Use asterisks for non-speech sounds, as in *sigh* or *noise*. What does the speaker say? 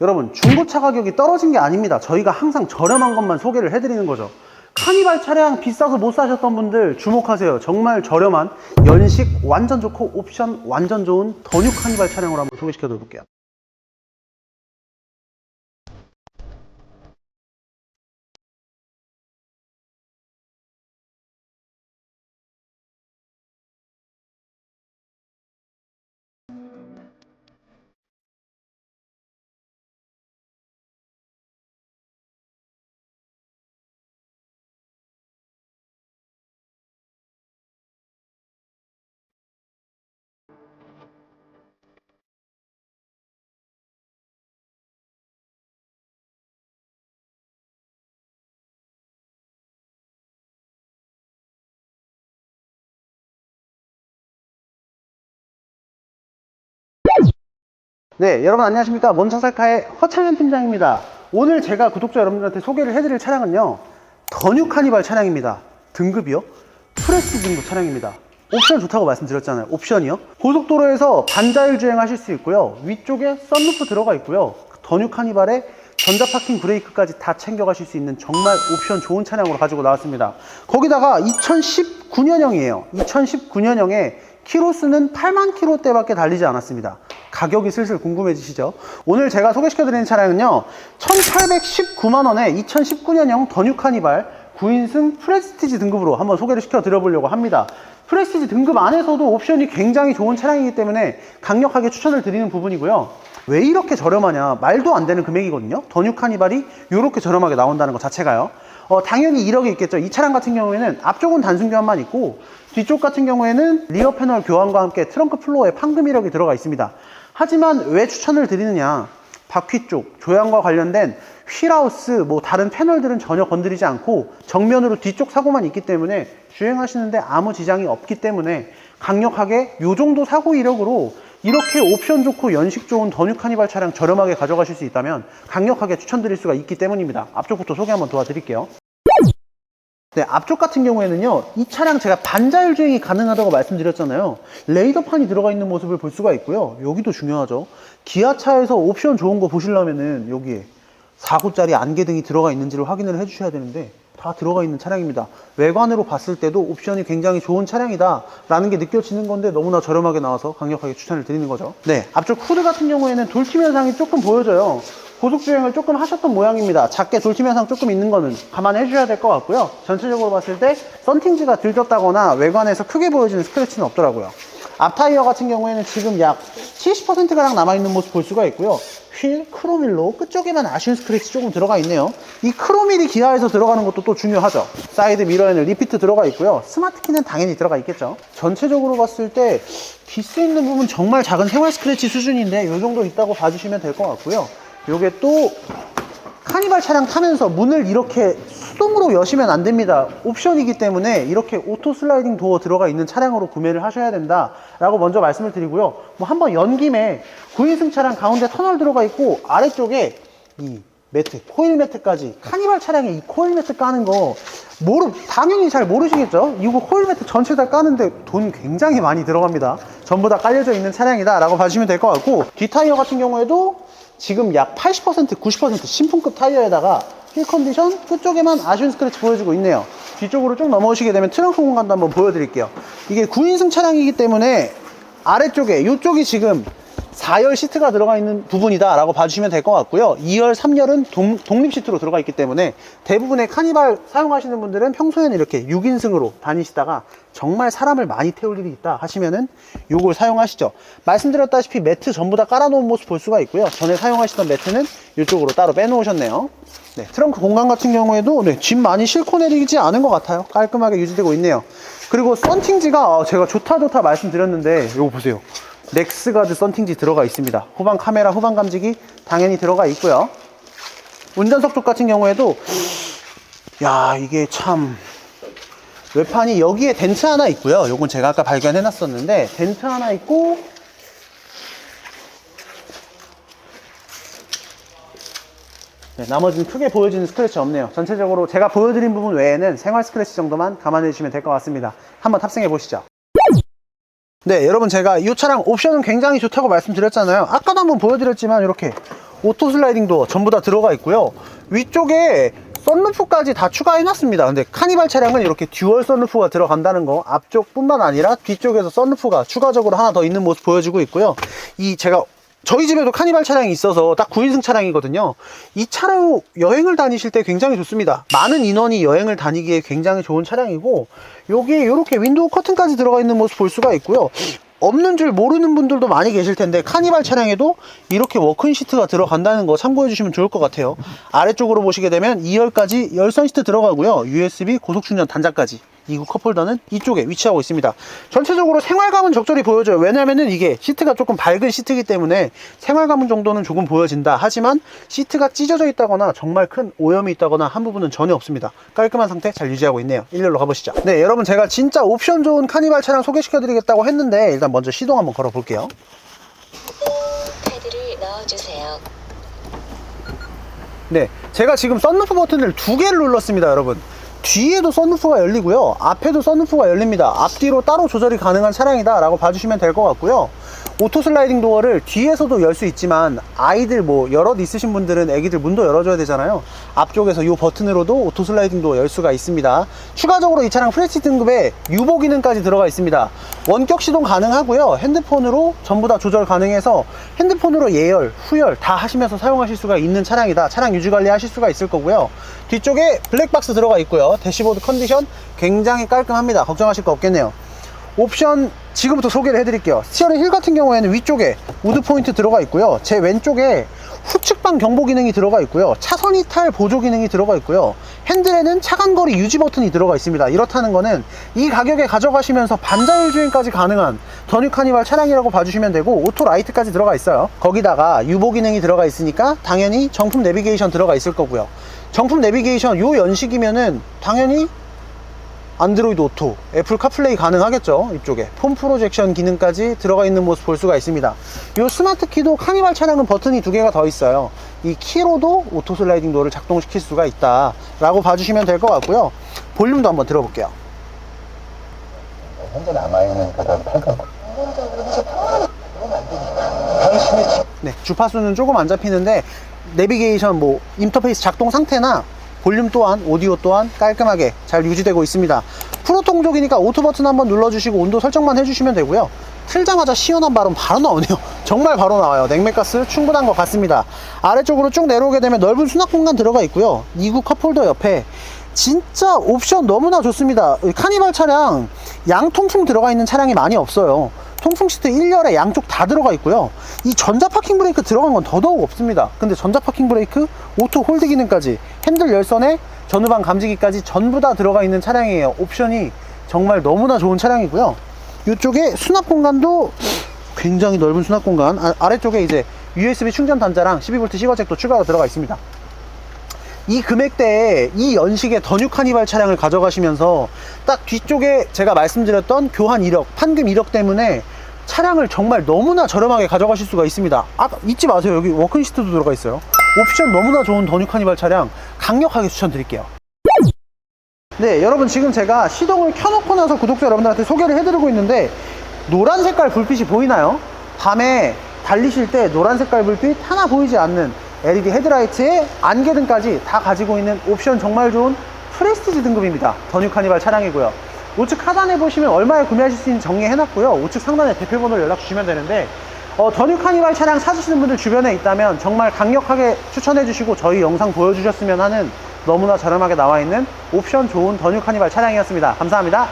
여러분 중고차 가격이 떨어진 게 아닙니다. 저희가 항상 저렴한 것만 소개를 해드리는 거죠. 카니발 차량 비싸서 못 사셨던 분들 주목하세요. 정말 저렴한 연식 완전 좋고 옵션 완전 좋은 더뉴 카니발 차량으로 한번 소개시켜 드릴게요 네, 여러분 안녕하십니까. 먼차살카의 허창현 팀장입니다. 오늘 제가 구독자 여러분들한테 소개를 해드릴 차량은요. 더뉴 카니발 차량입니다. 등급이요. 프레스 등급 차량입니다. 옵션 좋다고 말씀드렸잖아요. 옵션이요. 고속도로에서 반자율 주행하실 수 있고요. 위쪽에 썬루프 들어가 있고요. 더뉴 카니발에 전자 파킹 브레이크까지 다 챙겨가실 수 있는 정말 옵션 좋은 차량으로 가지고 나왔습니다. 거기다가 2019년형이에요. 2019년형에 키로수는 8만 킬로대밖에 달리지 않았습니다. 가격이 슬슬 궁금해지시죠? 오늘 제가 소개시켜드리는 차량은요, 1819만 원에 2019년형 더뉴 카니발 9인승 프레스티지 등급으로 한번 소개를 시켜드려보려고 합니다. 프레스티지 등급 안에서도 옵션이 굉장히 좋은 차량이기 때문에 강력하게 추천을 드리는 부분이고요. 왜 이렇게 저렴하냐? 말도 안 되는 금액이거든요. 더뉴 카니발이 이렇게 저렴하게 나온다는 것 자체가요. 어, 당연히 1억이 있겠죠. 이 차량 같은 경우에는 앞쪽은 단순 교환만 있고 뒤쪽 같은 경우에는 리어 패널 교환과 함께 트렁크 플로어에 판금 1억이 들어가 있습니다. 하지만 왜 추천을 드리느냐? 바퀴 쪽 조향과 관련된 휠하우스 뭐 다른 패널들은 전혀 건드리지 않고 정면으로 뒤쪽 사고만 있기 때문에 주행하시는데 아무 지장이 없기 때문에 강력하게 요 정도 사고 이력으로 이렇게 옵션 좋고 연식 좋은 더뉴 카니발 차량 저렴하게 가져가실 수 있다면 강력하게 추천드릴 수가 있기 때문입니다. 앞쪽부터 소개 한번 도와드릴게요. 네, 앞쪽 같은 경우에는요, 이 차량 제가 반자율 주행이 가능하다고 말씀드렸잖아요. 레이더판이 들어가 있는 모습을 볼 수가 있고요. 여기도 중요하죠. 기아차에서 옵션 좋은 거 보시려면은 여기에 4구짜리 안개등이 들어가 있는지를 확인을 해주셔야 되는데 다 들어가 있는 차량입니다. 외관으로 봤을 때도 옵션이 굉장히 좋은 차량이다 라는 게 느껴지는 건데 너무나 저렴하게 나와서 강력하게 추천을 드리는 거죠. 네, 앞쪽 후드 같은 경우에는 돌침 현상이 조금 보여져요. 고속주행을 조금 하셨던 모양입니다. 작게 돌침 현상 조금 있는 거는 감안해 주셔야 될 것 같고요. 전체적으로 봤을 때 썬팅지가 들떴다거나 외관에서 크게 보여지는 스크래치는 없더라고요. 앞 타이어 같은 경우에는 지금 약 70%가량 남아있는 모습 볼 수가 있고요. 휠 크로밀로 끝쪽에만 아쉬운 스크래치 조금 들어가 있네요. 이 크로밀이 기아에서 들어가는 것도 또 중요하죠. 사이드 미러에는 리피트 들어가 있고요. 스마트 키는 당연히 들어가 있겠죠. 전체적으로 봤을 때 기스 있는 부분 정말 작은 생활 스크래치 수준인데 이 정도 있다고 봐주시면 될 것 같고요. 요게 또 카니발 차량 타면서 문을 이렇게 수동으로 여시면 안 됩니다. 옵션이기 때문에 이렇게 오토 슬라이딩 도어 들어가 있는 차량으로 구매를 하셔야 된다. 라고 먼저 말씀을 드리고요. 뭐 한번 연 김에 9인승 차량 가운데 터널 들어가 있고 아래쪽에 이 매트, 코일 매트까지 카니발 차량에 이 코일 매트 까는 거 모르 당연히 잘 모르시겠죠? 이거 코일 매트 전체 다 까는데 돈 굉장히 많이 들어갑니다. 전부 다 깔려져 있는 차량이다 라고 봐주시면 될 것 같고 뒷 타이어 같은 경우에도 지금 약 80% 90% 신품급 타이어에다가 휠 컨디션 끝쪽에만 아쉬운 스크래치 보여주고 있네요. 뒤쪽으로 쭉 넘어오시게 되면 트렁크 공간도 한번 보여드릴게요. 이게 9인승 차량이기 때문에 아래쪽에 이쪽이 지금 4열 시트가 들어가 있는 부분이다 라고 봐주시면 될 것 같고요. 2열 3열은 독립 시트로 들어가 있기 때문에 대부분의 카니발 사용하시는 분들은 평소에는 이렇게 6인승으로 다니시다가 정말 사람을 많이 태울 일이 있다 하시면은 요걸 사용하시죠. 말씀드렸다시피 매트 전부 다 깔아놓은 모습 볼 수가 있고요. 전에 사용하시던 매트는 이쪽으로 따로 빼놓으셨네요. 네, 트렁크 공간 같은 경우에도 네, 짐 많이 싣고 내리지 않은 것 같아요. 깔끔하게 유지되고 있네요. 그리고 썬팅지가 어, 제가 좋다 좋다 말씀드렸는데 이거 보세요 넥스가드 썬팅지 들어가 있습니다. 후방 카메라, 후방 감지기 당연히 들어가 있고요. 운전석 쪽 같은 경우에도 야 이게 참 외판이 여기에 덴트 하나 있고요. 요건 제가 아까 발견해 놨었는데 덴트 하나 있고 네, 나머지는 크게 보여지는 스크래치 없네요. 전체적으로 제가 보여드린 부분 외에는 생활 스크래치 정도만 감안해 주시면 될 것 같습니다. 한번 탑승해 보시죠. 네, 여러분 제가 이 차량 옵션은 굉장히 좋다고 말씀드렸잖아요. 아까도 한번 보여드렸지만 이렇게 오토 슬라이딩 도어 전부 다 들어가 있고요. 위쪽에 썬루프까지 다 추가해놨습니다. 근데 카니발 차량은 이렇게 듀얼 썬루프가 들어간다는 거 앞쪽 뿐만 아니라 뒤쪽에서 썬루프가 추가적으로 하나 더 있는 모습 보여주고 있고요. 이 제가 저희 집에도 카니발 차량이 있어서 딱 9인승 차량이거든요. 이 차로 여행을 다니실 때 굉장히 좋습니다. 많은 인원이 여행을 다니기에 굉장히 좋은 차량이고 여기에 이렇게 윈도우 커튼까지 들어가 있는 모습 볼 수가 있고요. 없는 줄 모르는 분들도 많이 계실 텐데 카니발 차량에도 이렇게 워크인 시트가 들어간다는 거 참고해 주시면 좋을 것 같아요. 아래쪽으로 보시게 되면 2열까지 열선 시트 들어가고요. USB 고속 충전 단자까지. 이구 컵홀더는 이쪽에 위치하고 있습니다. 전체적으로 생활감은 적절히 보여줘요. 왜냐면은 이게 시트가 조금 밝은 시트이기 때문에 생활감 정도는 조금 보여진다. 하지만 시트가 찢어져 있다거나 정말 큰 오염이 있다거나 한 부분은 전혀 없습니다. 깔끔한 상태 잘 유지하고 있네요. 일렬로 가보시죠. 네, 여러분 제가 진짜 옵션 좋은 카니발 차량 소개시켜 드리겠다고 했는데 일단 먼저 시동 한번 걸어 볼게요. 카드를 넣어주세요. 네, 제가 지금 썬루프 버튼을 두 개를 눌렀습니다, 여러분. 뒤에도 썬루프가 열리고요. 앞에도 썬루프가 열립니다. 앞뒤로 따로 조절이 가능한 차량이다 라고 봐주시면 될 것 같고요. 오토 슬라이딩 도어를 뒤에서도 열 수 있지만 아이들 뭐 여럿 있으신 분들은 애기들 문도 열어줘야 되잖아요. 앞쪽에서 이 버튼으로도 오토 슬라이딩 도어 열 수가 있습니다. 추가적으로 이 차량 프레시 등급에 유보 기능까지 들어가 있습니다. 원격 시동 가능하고요. 핸드폰으로 전부 다 조절 가능해서 핸드폰으로 예열, 후열 다 하시면서 사용하실 수가 있는 차량이다. 차량 유지 관리 하실 수가 있을 거고요. 뒤쪽에 블랙박스 들어가 있고요. 대시보드 컨디션 굉장히 깔끔합니다. 걱정하실 거 없겠네요. 옵션 지금부터 소개를 해드릴게요. 스티어링 휠 같은 경우에는 위쪽에 우드 포인트 들어가 있고요. 제 왼쪽에 후측방 경보 기능이 들어가 있고요. 차선 이탈 보조 기능이 들어가 있고요. 핸들에는 차간거리 유지 버튼이 들어가 있습니다. 이렇다는 거는 이 가격에 가져가시면서 반자율 주행까지 가능한 더뉴 카니발 차량이라고 봐주시면 되고 오토 라이트까지 들어가 있어요. 거기다가 유보 기능이 들어가 있으니까 당연히 정품 내비게이션 들어가 있을 거고요. 정품 내비게이션 요 연식이면은 당연히 안드로이드 오토, 애플 카플레이 가능하겠죠. 이쪽에 폼 프로젝션 기능까지 들어가 있는 모습 볼 수가 있습니다. 이 스마트 키도 카니발 차량은 버튼이 두 개가 더 있어요. 이 키로도 오토 슬라이딩 도어를 작동시킬 수가 있다 라고 봐주시면 될 것 같고요. 볼륨도 한번 들어볼게요. 현재 남아있는 그런 집 네, 주파수는 조금 안 잡히는데 내비게이션 뭐 인터페이스 작동 상태나 볼륨 또한 오디오 또한 깔끔하게 잘 유지되고 있습니다. 프로 통족이니까 오토 버튼 한번 눌러주시고 온도 설정만 해주시면 되고요. 틀자마자 시원한 바람 바로 나오네요. *laughs* 정말 바로 나와요. 냉매가스 충분한 것 같습니다. 아래쪽으로 쭉 내려오게 되면 넓은 수납 공간 들어가 있고요. 2구 컵홀더 옆에 진짜 옵션 너무나 좋습니다. 이 카니발 차량 양통풍 들어가 있는 차량이 많이 없어요. 통풍 시트 1열에 양쪽 다 들어가 있고요. 이 전자 파킹 브레이크 들어간 건 더더욱 없습니다. 근데 전자 파킹 브레이크, 오토 홀드 기능까지, 핸들 열선에 전후방 감지기까지 전부 다 들어가 있는 차량이에요. 옵션이 정말 너무나 좋은 차량이고요. 이쪽에 수납 공간도 굉장히 넓은 수납 공간. 아, 아래쪽에 이제 USB 충전 단자랑 12V 시거잭도 추가로 들어가 있습니다. 이 금액대에 이 연식의 더뉴 카니발 차량을 가져가시면서 딱 뒤쪽에 제가 말씀드렸던 교환 이력, 판금 이력 때문에 차량을 정말 너무나 저렴하게 가져가실 수가 있습니다. 아, 잊지 마세요. 여기 워크인 시트도 들어가 있어요. 옵션 너무나 좋은 더뉴 카니발 차량 강력하게 추천드릴게요. 네, 여러분 지금 제가 시동을 켜놓고 나서 구독자 여러분들한테 소개를 해드리고 있는데 노란 색깔 불빛이 보이나요? 밤에 달리실 때 노란 색깔 불빛 하나 보이지 않는 LED 헤드라이트에 안개등까지 다 가지고 있는 옵션 정말 좋은 프레스티지 등급입니다. 더뉴 카니발 차량이고요. 우측 하단에 보시면 얼마에 구매하실 수 있는지 정리해놨고요. 우측 상단에 대표번호를 연락 주시면 되는데 어, 더뉴 카니발 차량 사주시는 분들 주변에 있다면 정말 강력하게 추천해 주시고 저희 영상 보여주셨으면 하는 너무나 저렴하게 나와 있는 옵션 좋은 더뉴 카니발 차량이었습니다. 감사합니다.